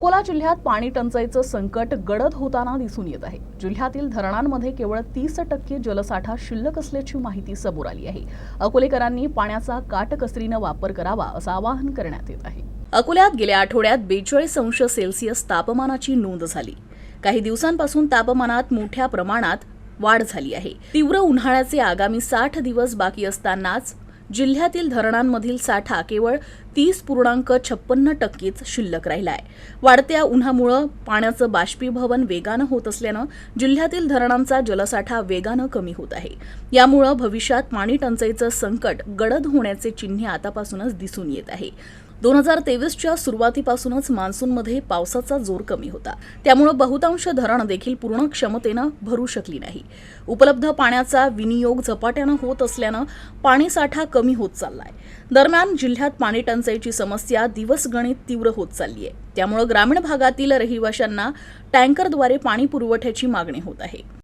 अकोला जिल्ह्यात पाणी टंचाईचं संकट गडद होताना दिसून येत आहे. जिल्ह्यातील धरणांमध्ये केवळ तीस टक्के जलसाठा शिल्लक असल्याची माहिती समोर आली आहे. अकोलेकरांनी पाण्याचा काटकसरीनं वापर करावा असं आवाहन करण्यात येत आहे. अकोल्यात गेल्या आठवड्यात बेचाळीस अंश सेल्सिअस तापमानाची नोंद झाली. काही दिवसांपासून तापमानात मोठ्या प्रमाणात वाढ झाली आहे. तीव्र उन्हाळ्याचे आगामी साठ दिवस बाकी असतानाच जिल्ह्यातील धरणांमधील साठा केवळ तीस पूर्णांक छप्पन्न टक्केच शिल्लक राहिलाय. वाढत्या उन्हामुळं पाण्याचं बाष्पीभवन वेगानं होत असल्यानं जिल्ह्यातील धरणांचा जलसाठा वेगानं कमी होत आहे. यामुळं भविष्यात पाणी टंचाईचं संकट गडद होण्याचे चिन्हे आतापासूनच दिसून येत आहे. दोन हजार तेवीसच्या सुरुवातीपासूनच मान्सूनमध्ये पावसाचा जोर कमी होता. त्यामुळं बहुतांश धरण देखील पूर्ण क्षमतेनं भरू शकली नाही. उपलब्ध पाण्याचा विनियोग झपाट्यानं होत असल्यानं पाणीसाठा कमी होत चाललाय. दरम्यान जिल्ह्यात पाणी टंचाईची समस्या दिवसगणित तीव्र होत चालली आहे. त्यामुळं ग्रामीण भागातील रहिवाशांना टँकरद्वारे पाणी पुरवठ्याची मागणी होत आहे.